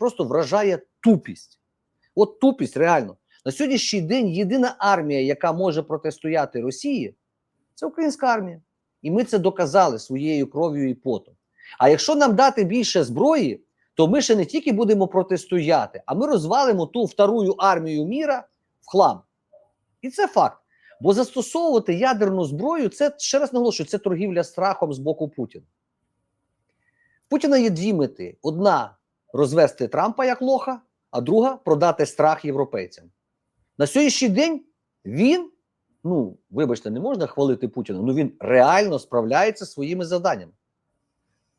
просто вражає тупість. От тупість реально. На сьогоднішній день єдина армія, яка може протистояти Росії, це українська армія. І ми це доказали своєю кров'ю і потом. А якщо нам дати більше зброї, то ми ще не тільки будемо протистояти, а ми розвалимо ту вторую армію міра в хлам. І це факт. Бо застосовувати ядерну зброю, це ще раз наголошую, це торгівля страхом з боку Путіна. Путіна є дві мети: одна розвести Трампа як лоха, а друга продати страх європейцям. На сьогоднішній день він, ну вибачте, не можна хвалити Путіна, ну він реально справляється своїми завданнями.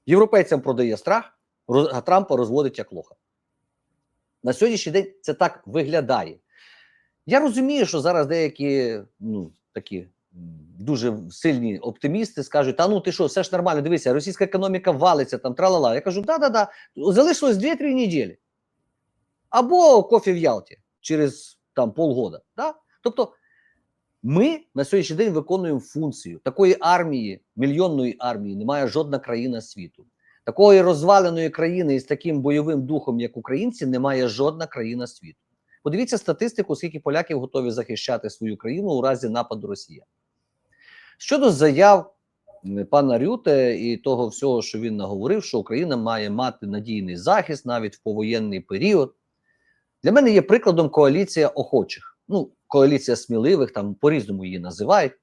Європейцям продає страх, а Трампа розводить як лоха. На сьогоднішній день це так виглядає. Я розумію, що зараз деякі ну, такі дуже сильні оптимісти скажуть: та ну ти що, все ж нормально, дивися, російська економіка валиться там, тралала. Я кажу, да-да-да, залишилось 2-3 неділі. Або кофе в Ялті через там полгода. Да? Тобто ми на сьогоднішній день виконуємо функцію такої армії, мільйонної армії, немає жодна країна світу. Такої розваленої країни із таким бойовим духом, як українці, немає жодна країна світу. Подивіться статистику, скільки поляків готові захищати свою країну у разі нападу Росії. Щодо заяв пана Рюте і того всього, що він наговорив, що Україна має мати надійний захист навіть в повоєнний період. Для мене є прикладом коаліція охочих, ну, коаліція сміливих, там по-різному її називають,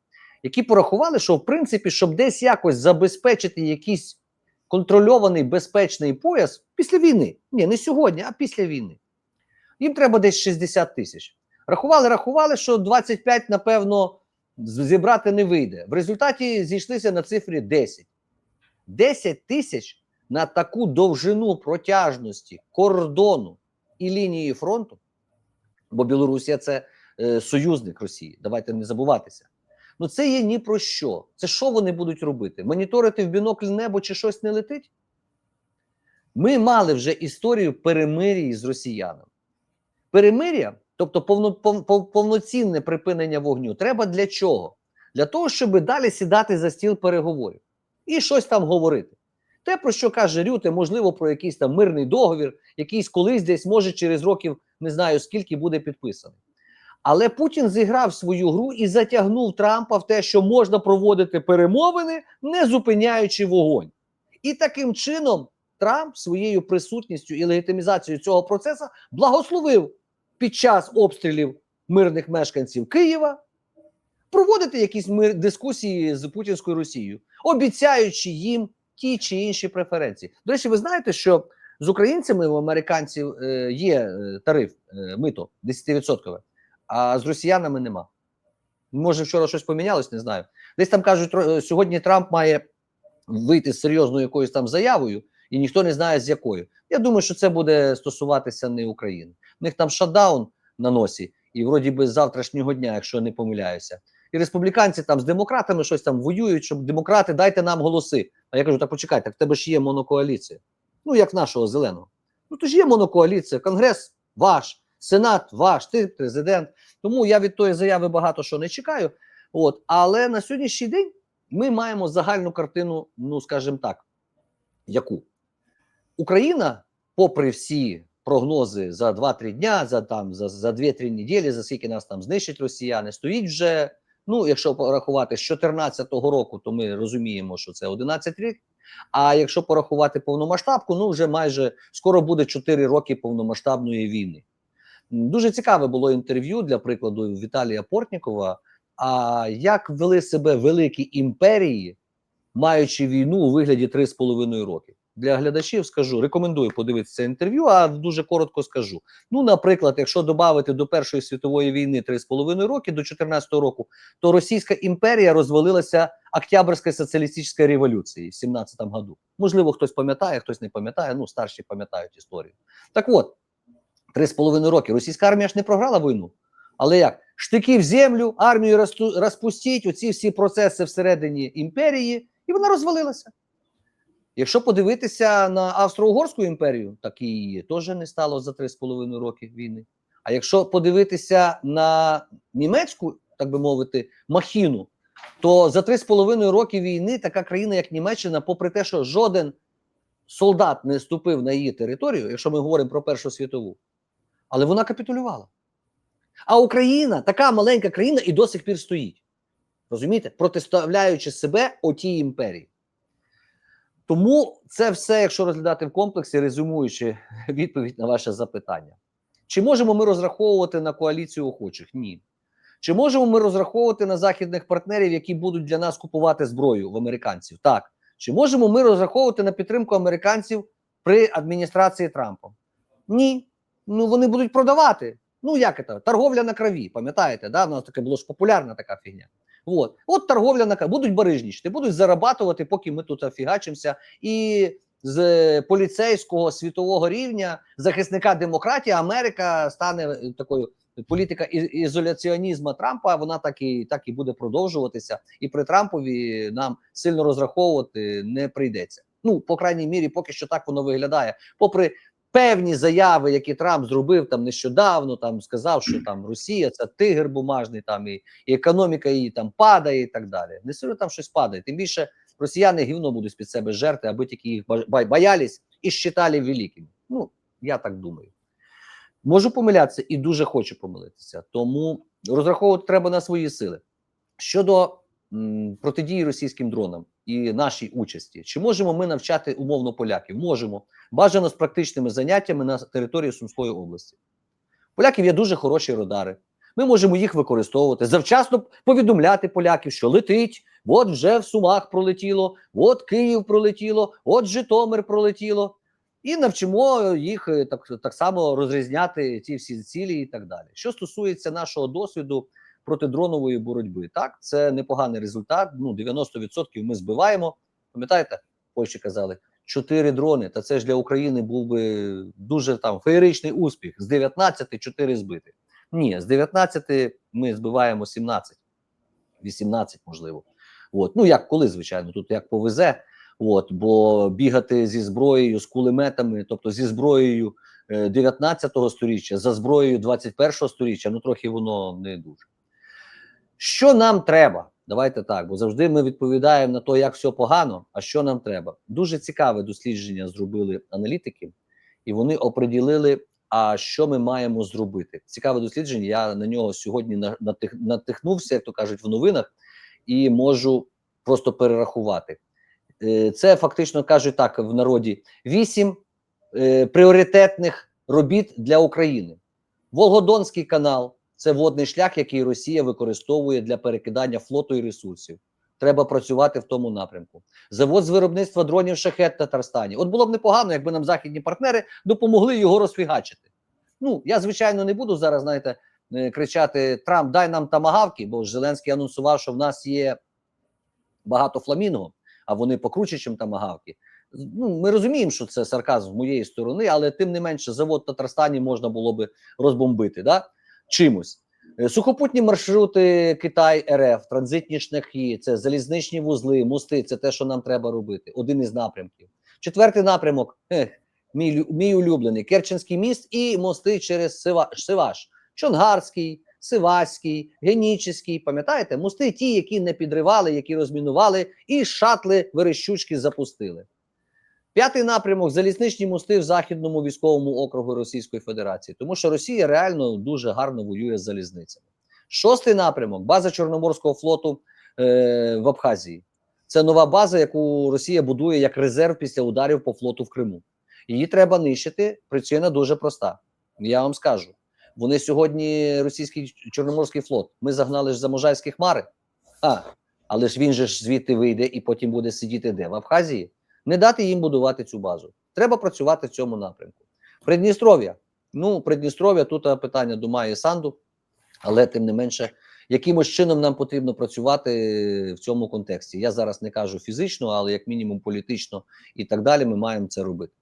які порахували, що в принципі, щоб десь якось забезпечити якийсь контрольований безпечний пояс після війни. Ні, не сьогодні, а після війни. Їм треба десь 60 тисяч. Рахували, рахували, що 25, напевно, зібрати не вийде. В результаті зійшлися на цифрі 10. 10 тисяч на таку довжину протяжності кордону і лінії фронту, бо Білорусія це е, союзник Росії. Давайте не забуватися. Ну це є ні про що. Це що вони будуть робити? Моніторити в бінокль небо чи щось не летить? Ми мали вже історію перемир'я з росіянами. Перемир'я, тобто повно, пов- пов- повноцінне припинення вогню, треба для чого? Для того, щоб далі сідати за стіл переговорів і щось там говорити. Те, про що каже Рюте, можливо, про якийсь там мирний договір, якийсь колись десь, може, через років не знаю скільки буде підписаний. Але Путін зіграв свою гру і затягнув Трампа в те, що можна проводити перемовини, не зупиняючи вогонь. І таким чином Трамп своєю присутністю і легітимізацією цього процесу благословив під час обстрілів мирних мешканців Києва проводити якісь мир, дискусії з путінською Росією, обіцяючи їм ті чи інші преференції. До речі, ви знаєте, що з українцями у американців е, є е, тариф е, мито 10%, а з росіянами нема. Може, вчора щось помінялось, не знаю. Десь там кажуть, сьогодні Трамп має вийти з серйозною якоюсь там заявою, і ніхто не знає з якою. Я думаю, що це буде стосуватися не України. У них там шатдаун на носі, і вроді би з завтрашнього дня, якщо я не помиляюся. І республіканці там з демократами щось там воюють, щоб демократи дайте нам голоси. А я кажу: так почекайте, так в тебе ж є монокоаліція. Ну, як нашого зеленого. Ну, то ж є монокоаліція, конгрес ваш, сенат ваш, ти президент. Тому я від тої заяви багато що не чекаю. От, але на сьогоднішній день ми маємо загальну картину, ну скажімо так, яку Україна, попри всі прогнози за 2-3 дня, за там за, за 2-3 неділі, за скільки нас там знищать росіяни, стоїть вже. Ну, якщо порахувати з 2014 року, то ми розуміємо, що це 11 рік. А якщо порахувати повномасштабку, ну вже майже скоро буде 4 роки повномасштабної війни. Дуже цікаве було інтерв'ю для прикладу Віталія Портнікова. А як вели себе великі імперії, маючи війну у вигляді 3,5 роки? Для глядачів скажу, рекомендую подивитися інтерв'ю, а дуже коротко скажу. Ну, наприклад, якщо додати до Першої світової війни 3,5 роки, до 14 року, то Російська імперія розвалилася Октябрьською соціалістичною революцією в 17 году. Можливо, хтось пам'ятає, хтось не пам'ятає, ну старші пам'ятають історію. Так от, 3,5 роки російська армія ж не програла війну. Але як? Штики в землю, армію розпустіть, оці всі процеси всередині імперії, і вона розвалилася. Якщо подивитися на Австро-Угорську імперію, так і теж не стало за 3,5 роки війни. А якщо подивитися на німецьку, так би мовити, махіну, то за 3,5 роки війни така країна, як Німеччина, попри те, що жоден солдат не ступив на її територію, якщо ми говоримо про Першу світову, але вона капітулювала. А Україна, така маленька країна, і до сих пір стоїть. Розумієте? Протиставляючи себе отій імперії. Тому це все, якщо розглядати в комплексі, резюмуючи відповідь на ваше запитання. Чи можемо ми розраховувати на коаліцію охочих? Ні. Чи можемо ми розраховувати на західних партнерів, які будуть для нас купувати зброю в американців? Так. Чи можемо ми розраховувати на підтримку американців при адміністрації Трампа? Ні. Ну вони будуть продавати. Ну як це? Торговля на крові, пам'ятаєте? Да? У нас таке було ж популярна така фігня. От, от торговля на будуть барижнічити, будуть зарабатувати, поки ми тут офігачимося. І з поліцейського світового рівня захисника демократії Америка стане е, такою політика ізоляціонізму Трампа. Вона так і так і буде продовжуватися. І при Трампові нам сильно розраховувати не прийдеться. Ну, по крайній мірі, поки що так воно виглядає. Попри певні заяви, які Трамп зробив там нещодавно, там сказав, що там Росія це тигр бумажний, там і, і економіка її там падає, і так далі. Не сильно там щось падає. Тим більше росіяни гівно будуть під себе жерти, аби тільки їх боялись і считали великими. Ну, я так думаю. Можу помилятися і дуже хочу помилитися. Тому розраховувати треба на свої сили. Щодо протидії російським дронам і нашій участі, чи можемо ми навчати умовно поляків? Можемо. Бажано з практичними заняттями на території Сумської області. Поляків є дуже хороші радари. Ми можемо їх використовувати, завчасно повідомляти поляків, що летить, от вже в Сумах пролетіло, от Київ пролетіло, от Житомир пролетіло. І навчимо їх е, так, так само розрізняти ці всі цілі і так далі. Що стосується нашого досвіду протидронової боротьби, так це непоганий результат. Ну 90% ми збиваємо. Пам'ятаєте, Польщі казали чотири дрони. Та це ж для України був би дуже там феєричний успіх. З 19 4 збити. Ні, з 19 ми збиваємо 17, 18, можливо. От. Ну як коли, звичайно, тут як повезе. От, бо бігати зі зброєю, з кулеметами, тобто зі зброєю е, 19 століття, за зброєю 21 століття, ну трохи воно не дуже. Що нам треба? Давайте так, бо завжди ми відповідаємо на те, як все погано, а що нам треба. Дуже цікаве дослідження зробили аналітики, і вони оприділили, а що ми маємо зробити. Цікаве дослідження. Я на нього сьогодні натихнувся, як то кажуть, в новинах, і можу просто перерахувати. Е, Це фактично кажуть так в народі: вісім е, пріоритетних робіт для України. Волгодонський канал це водний шлях, який Росія використовує для перекидання флоту і ресурсів. Треба працювати в тому напрямку. Завод з виробництва дронів шахет в Татарстані. От було б непогано, якби нам західні партнери допомогли його розфігачити. Ну я звичайно не буду зараз, знаєте, е, кричати: Трамп, дай нам тамагавки, бо Зеленський анонсував, що в нас є багато фламінго, а вони покруче, ніж тамагавки. Ну, ми розуміємо, що це сарказм з моєї сторони, але тим не менше, завод в Татарстані можна було би розбомбити да? Чимось. Е, Сухопутні маршрути Китай РФ, транзитні шляхи, це залізничні вузли, мости це те, що нам треба робити. Один із напрямків. Четвертий напрямок, ех, мій, мій улюблений Керченський міст і мости через Сива, Сиваш, Чонгарський, Сиваський, Генічеський. Пам'ятаєте, мости ті, які не підривали, які розмінували, і шатли верещучки запустили. П'ятий напрямок залізничні мости в західному військовому округу Російської Федерації, тому що Росія реально дуже гарно воює з залізницями. Шостий напрямок база Чорноморського флоту е, в Абхазії. Це нова база, яку Росія будує як резерв після ударів по флоту в Криму. Її треба нищити. Причина дуже проста. Я вам скажу. Вони сьогодні, російський Чорноморський флот, ми загнали ж за Можайські хмари. А, але ж він же ж звідти вийде і потім буде сидіти де? В Абхазії. Не дати їм будувати цю базу. Треба працювати в цьому напрямку. Придністров'я. Ну, Придністров'я тут е, питання до Майї Санду, але тим не менше, якимось чином нам потрібно працювати в цьому контексті. Я зараз не кажу фізично, але як мінімум політично і так далі. Ми маємо це робити.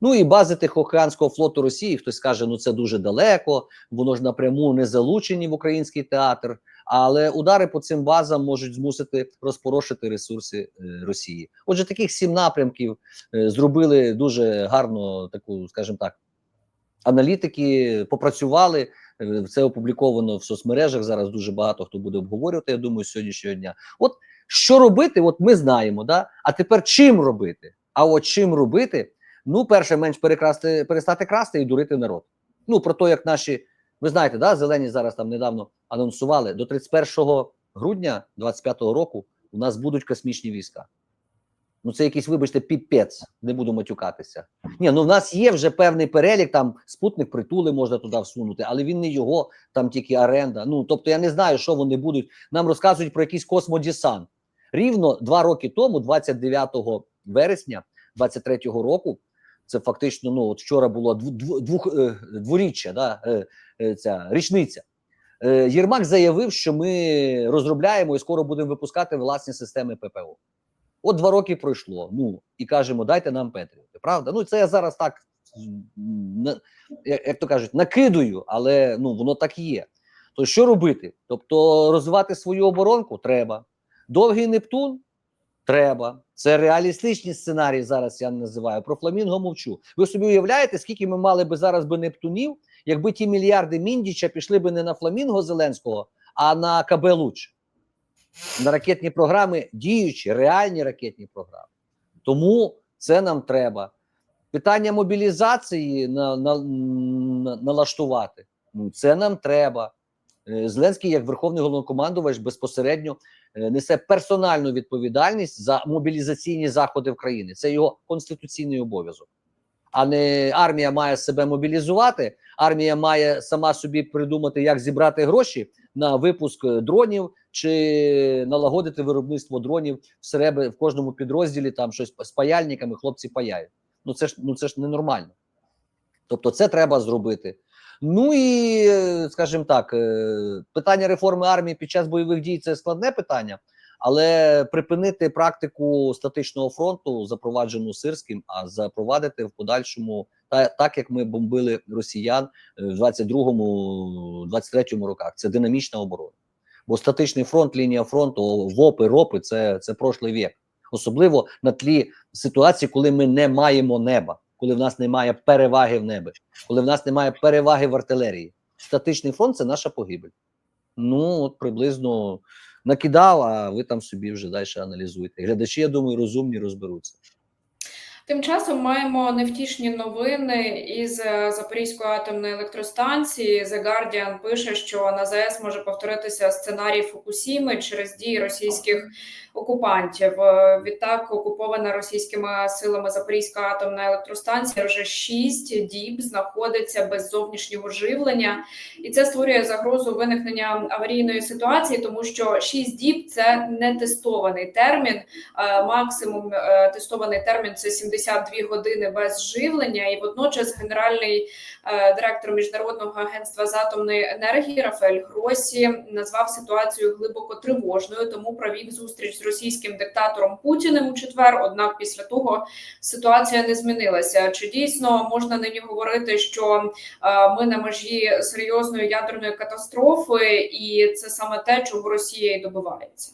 Ну і бази Тихоокеанського флоту Росії. Хтось каже, ну це дуже далеко, воно ж напряму не залучені в український театр. Але удари по цим базам можуть змусити розпорошити ресурси е, Росії. Отже, таких сім напрямків е, зробили дуже гарно таку, скажімо так, аналітики попрацювали. Е, Це опубліковано в соцмережах. Зараз дуже багато хто буде обговорювати. Я думаю, сьогоднішнього дня. От що робити, от ми знаємо, да? А тепер чим робити? А от чим робити, Ну, перше, менш перекрасти, перестати красти і дурити народ. Ну, про те, як наші, ви знаєте, да, зелені зараз там недавно анонсували, до 31 грудня 25-го року у нас будуть космічні війська. Ну, це якийсь, вибачте, піпець, не буду матюкатися. Ні, ну в нас є вже певний перелік, там спутник притули можна туди всунути, але він не його, там тільки оренда. Ну, тобто я не знаю, що вони будуть. Нам розказують про якийсь космодесант. Рівно два роки тому, 29 вересня 23-го року, це фактично, ну от вчора було дв, дв, двох, е, дворіччя, да, е, ця річниця. Е, Єрмак заявив, що ми розробляємо і скоро будемо випускати власні системи ППО. От два роки пройшло. Ну і кажемо, дайте нам Петріоти. Правда? Ну це я зараз так як то кажуть, накидую, але ну воно так є. То що робити? Тобто розвивати свою оборонку треба. Довгий Нептун треба. Це реалістичні сценарії. Зараз я називаю. Про фламінго мовчу. Ви собі уявляєте, скільки ми мали би зараз би Нептунів, якби ті мільярди Міндіча пішли би не на фламінго Зеленського, а на КБ Луч. На ракетні програми діючі, реальні ракетні програми. Тому це нам треба. Питання мобілізації на, на, на, налаштувати. Ну, це нам треба. Е, Зеленський, як верховний головнокомандувач, безпосередньо е, несе персональну відповідальність за мобілізаційні заходи в країні. Це його конституційний обов'язок. А не армія має себе мобілізувати. Армія має сама собі придумати, як зібрати гроші на випуск дронів чи налагодити виробництво дронів в себе в кожному підрозділі. Там щось з паяльниками, хлопці паяють. Ну це ж ну це ж ненормально. Тобто, це треба зробити. Ну і скажімо так, е, питання реформи армії під час бойових дій це складне питання, але припинити практику статичного фронту, запроваджену сирським, а запровадити в подальшому та так, як ми бомбили росіян е, в 22-му, 23-му роках. Це динамічна оборона. Бо статичний фронт, лінія фронту, ВОПи, РОПи це, це прошлий вік. Особливо на тлі ситуації, коли ми не маємо неба, коли в нас немає переваги в небі, коли в нас немає переваги в артилерії. Статичний фронт це наша погибель. Ну, от приблизно накидав, а ви там собі вже далі аналізуєте. Глядачі, я думаю, розумні розберуться. Тим часом маємо невтішні новини із е, Запорізької атомної електростанції. The Guardian пише, що на ЗАЕС може повторитися сценарій Фукусіми через дії російських окупантів. Е, Відтак, окупована російськими силами Запорізька атомна електростанція вже шість діб знаходиться без зовнішнього живлення, і це створює загрозу виникнення аварійної ситуації, тому що шість діб це не тестований термін. Е, Максимум е, тестований термін це 72 години без живлення, і водночас генеральний е, директор міжнародного агентства з атомної енергії Рафаель Гросі назвав ситуацію глибоко тривожною, тому провів зустріч з російським диктатором Путіним у четвер. Однак після того ситуація не змінилася. Чи дійсно можна нині говорити, що е, ми на межі серйозної ядерної катастрофи, і це саме те, чого Росія і добивається?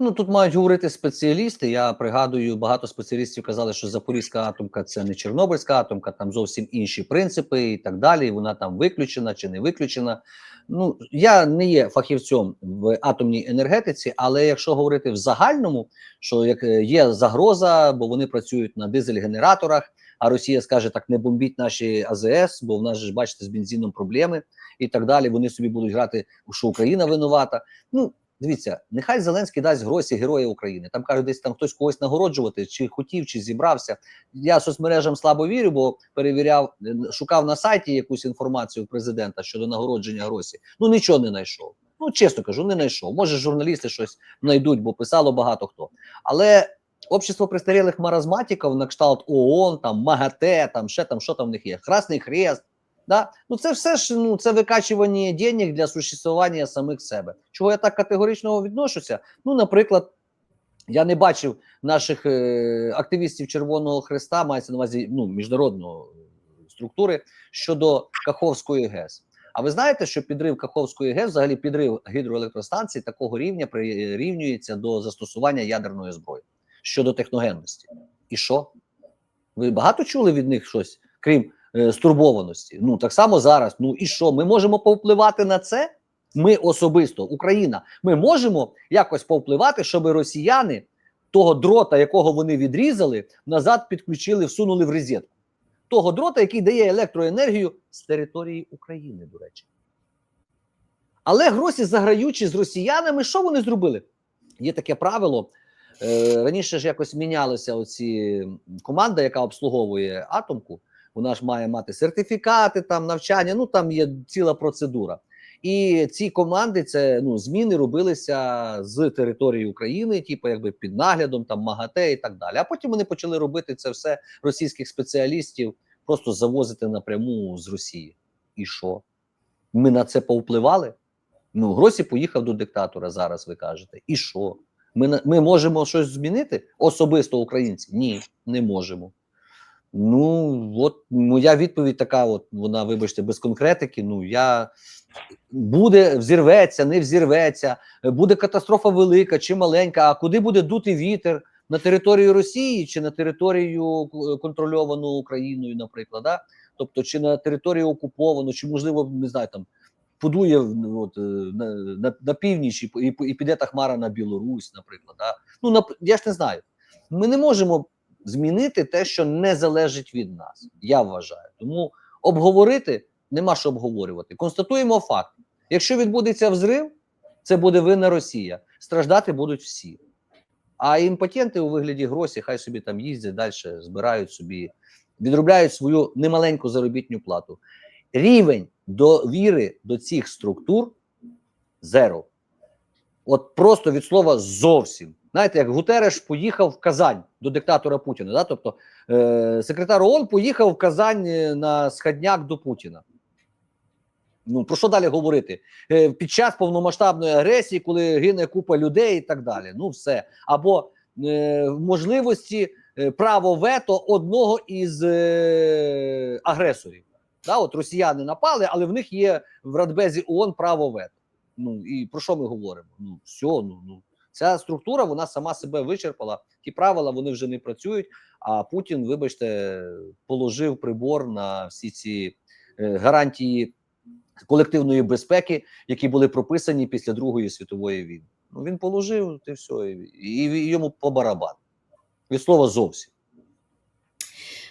Ну тут мають говорити спеціалісти. Я пригадую, багато спеціалістів казали, що Запорізька атомка це не Чорнобильська атомка, там зовсім інші принципи і так далі. Вона там виключена чи не виключена. Ну я не є фахівцем в атомній енергетиці, але якщо говорити в загальному, що як е, є загроза, бо вони працюють на дизель-генераторах, а Росія скаже так: не бомбіть наші АЗС, бо в нас ж бачите з бензином проблеми і так далі. Вони собі будуть грати, що Україна винувата. Ну Дивіться, нехай Зеленський дасть гроші Героя України. Там кажуть, десь там хтось когось нагороджувати, чи хотів, чи зібрався. Я соцмережам слабо вірю, бо перевіряв, е, шукав на сайті якусь інформацію президента щодо нагородження гроші. Ну нічого не знайшов. Ну чесно кажу, не знайшов. Може, журналісти щось знайдуть, бо писало багато хто. Але общество престарілих маразматиків на кшталт ООН, там МАГАТЕ, там ще там що там в них є, Красний Хрест. Да? Ну це все ж ну це викачування денег для существування самих себе. Чого я так категорично відношуся? Ну, наприклад, я не бачив наших е, активістів Червоного Хреста, мається на увазі ну, міжнародної структури щодо Каховської ГЕС. А ви знаєте, що підрив Каховської ГЕС, взагалі підрив гідроелектростанції такого рівня прирівнюється до застосування ядерної зброї щодо техногенності. І що? Ви багато чули від них щось, крім е, стурбованості? Ну так само зараз. Ну і що? Ми можемо повпливати на це? Ми особисто, Україна, ми можемо якось повпливати, щоб росіяни того дрота, якого вони відрізали, назад підключили, всунули в розетку. Того дрота, який дає електроенергію з території України, до речі. Але гросі, заграючи з росіянами, що вони зробили? Є таке правило. Е, раніше ж якось мінялися оці команда, яка обслуговує атомку. Вона ж має мати сертифікати, там навчання. Ну там є ціла процедура. І ці команди, це ну зміни робилися з території України, типу, якби під наглядом там МАГАТЕ і так далі. А потім вони почали робити це все російських спеціалістів, просто завозити напряму з Росії. І що? Ми на це повпливали? Ну, Гросі поїхав до диктатора зараз, ви кажете. І що? Ми, ми можемо щось змінити? Особисто українці? Ні, не можемо. Ну, от моя відповідь така: от вона, вибачте, без конкретики. Ну, я буде, взірветься, не взірветься, буде катастрофа велика чи маленька, а куди буде дути вітер на територію Росії чи на територію е, контрольовану Україною, наприклад, да? тобто, чи на територію окуповану, чи можливо, не знаю, там подує ну, от, е, на, на, на північ і, і, і піде та хмара на Білорусь, наприклад. Да? Ну, на, я ж не знаю. Ми не можемо змінити те, що не залежить від нас. Я вважаю. Тому обговорити нема що обговорювати. Констатуємо факт: якщо відбудеться взрив, це буде винна Росія. Страждати будуть всі. А імпотенти у вигляді гросі, хай собі там їздять далі, збирають собі, відробляють свою немаленьку заробітну плату. Рівень довіри до цих структур зеро. От просто від слова зовсім. Знаєте, як Гутереш поїхав в Казань до диктатора Путіна. Да? Тобто е- секретар ООН поїхав в Казань е, на сходняк до Путіна. Ну про що далі говорити? Е, під час повномасштабної агресії, коли гине купа людей і так далі. Ну, все. Або е, можливості е, право вето одного із е, агресорів. Да, от росіяни напали, але в них є в Радбезі ООН право вето. Ну і про що ми говоримо? Ну все, ну ну ця структура вона сама себе вичерпала. Ті правила вони вже не працюють. А Путін, вибачте, положив прибор на всі ці е, гарантії колективної безпеки, які були прописані після Другої світової війни. Ну він положив і все, і, йому по барабан. Від слова зовсім.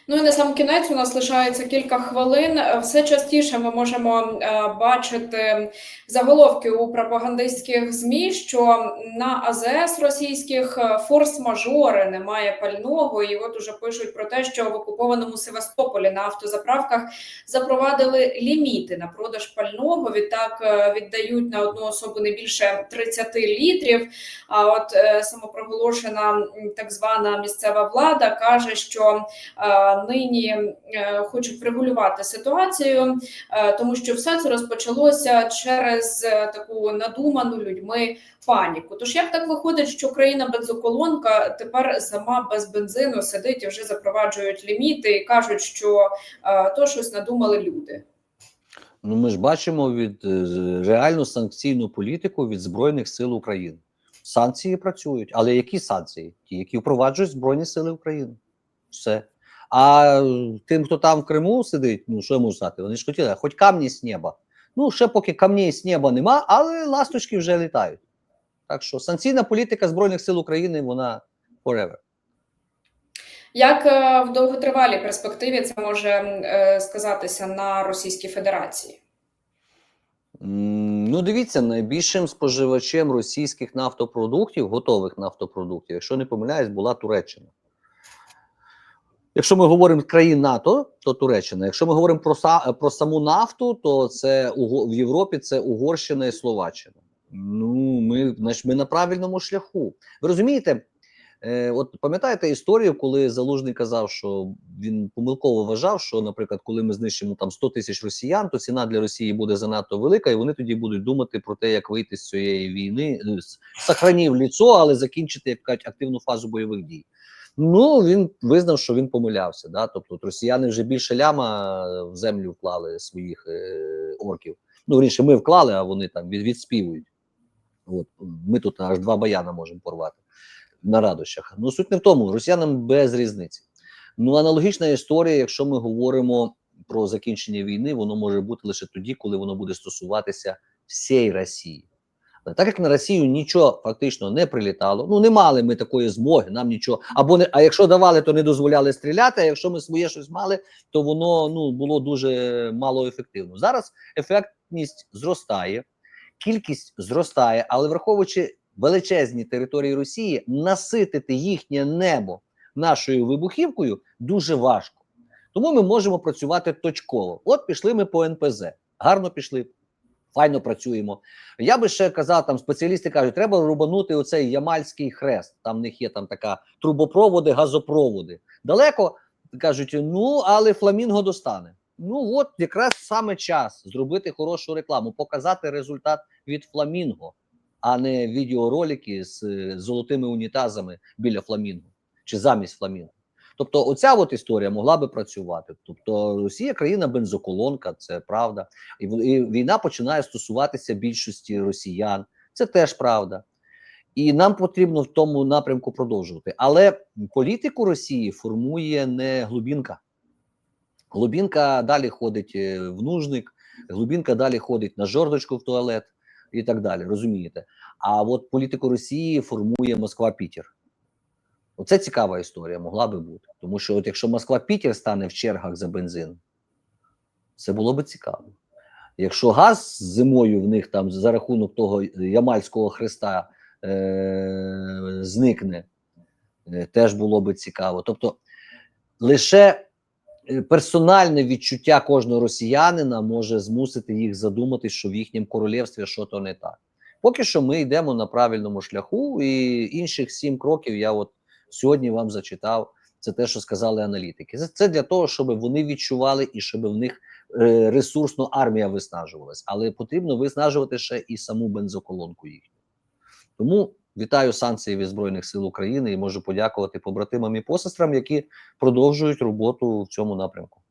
Ну і на сам кінець у нас лишається кілька хвилин. Е, Все частіше ми можемо е, бачити заголовки у пропагандистських змі, що на АЗС російських е, форс-мажори немає пального. І от уже пишуть про те, що в окупованому Севастополі на автозаправках запровадили ліміти на продаж пального. Відтак віддають на одну особу не більше 30 літрів. А от самопроголошена так звана місцева влада каже, що нині е, хочуть врегулювати ситуацію, е, тому що все це розпочалося через е, таку надуману людьми паніку. Тож як так виходить, що країна бензоколонка тепер сама без бензину сидить і вже запроваджують ліміти і кажуть, що то щось надумали люди. Ну, ми ж бачимо від реальну санкційну політику від Збройних сил України. Санкції працюють, але які санкції? Ті, які впроваджують Збройні Сили України. Все. А е, тим, хто там в Криму сидить, ну що я можу сказати? Вони ж хотіли, хоч камні з неба. Ну, ще поки камней з неба нема, але ласточки вже літають. Так що санкційна політика Збройних сил України, вона forever. Як е, в довготривалій перспективі це може е, сказатися на Російській Федерації? Ну, дивіться, найбільшим споживачем російських нафтопродуктів, готових нафтопродуктів, якщо не помиляюсь, була Туреччина. Якщо ми говоримо країн НАТО, то Туреччина. Якщо ми говоримо про, про саму нафту, то це в Європі це Угорщина і Словаччина. Ну, ми, значить, ми на правильному шляху. Ви розумієте? Е, от пам'ятаєте історію, коли Залужний казав, що він помилково вважав, що, наприклад, коли ми знищимо там 100 тисяч росіян, то ціна для Росії буде занадто велика, і вони тоді будуть думати про те, як вийти з цієї війни, сохранів ліцо, але закінчити як кажуть, активну фазу бойових дій. Ну він визнав, що він помилявся. Да? Тобто, росіяни вже більше ляма в землю вклали своїх е, орків. Ну, вірніше, ми вклали, а вони там від, відспівують. От ми тут аж два баяна можемо порвати на радощах. Ну суть не в тому, росіянам без різниці. Ну аналогічна історія, якщо ми говоримо про закінчення війни, воно може бути лише тоді, коли воно буде стосуватися всієї Росії. Так як на Росію нічого фактично не прилітало, ну не мали ми такої змоги, нам нічого. Або не, а якщо давали, то не дозволяли стріляти. А якщо ми своє щось мали, то воно ну було дуже мало ефективно. Зараз ефектність зростає, кількість зростає, але враховуючи величезні території Росії, наситити їхнє небо нашою вибухівкою дуже важко. Тому ми можемо працювати точково. От пішли ми по НПЗ, гарно пішли, файно працюємо. Я би ще казав, там спеціалісти кажуть, треба рубанути оцей Ямальський хрест. Там в них є там така трубопроводи, газопроводи. Далеко кажуть, ну але фламінго достане. Ну от якраз саме час зробити хорошу рекламу, показати результат від фламінго, а не відеоролики з е, золотими унітазами біля фламінго чи замість фламінго. Тобто, оця от історія могла би працювати. Тобто, Росія країна бензоколонка, це правда, і, і війна починає стосуватися більшості росіян. Це теж правда. І нам потрібно в тому напрямку продовжувати. Але політику Росії формує не глубінка. Глубінка далі ходить е, в нужник, глубінка далі ходить на жордочку в туалет і так далі. Розумієте? А от політику Росії формує Москва-Пітер. Оце цікава історія, могла би бути. Тому що, от якщо Москва-Пітер стане в чергах за бензин, це було би цікаво. Якщо газ зимою в них там за рахунок того Ямальського хреста е- зникне, е, теж було би цікаво. Тобто лише е, персональне відчуття кожного росіянина може змусити їх задумати, що в їхньому королівстві щось не так. Поки що ми йдемо на правильному шляху, і інших сім кроків я от сьогодні вам зачитав. Це те, що сказали аналітики. Це, для того, щоб вони відчували і щоб в них е, ресурсно армія виснажувалась. Але потрібно виснажувати ще і саму бензоколонку їхню. Тому вітаю санкції від Збройних сил України і можу подякувати побратимам і посестрам, які продовжують роботу в цьому напрямку.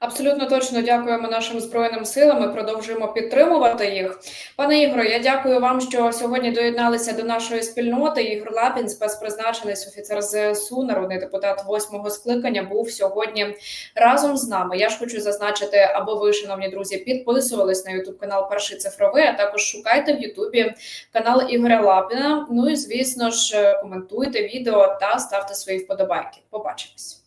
Абсолютно точно дякуємо нашим збройним силам. Ми продовжуємо підтримувати їх. Пане Ігоре, я дякую вам, що сьогодні доєдналися до нашої спільноти. Ігор Лапін, спецпризначенець офіцер ЗСУ, народний депутат восьмого скликання, був сьогодні разом з нами. Я ж хочу зазначити, аби ви, шановні друзі, підписувались на Ютуб канал Перший цифровий. А також шукайте в Ютубі канал Ігоря Лапіна. Ну і звісно ж, коментуйте відео та ставте свої вподобайки. Побачимось.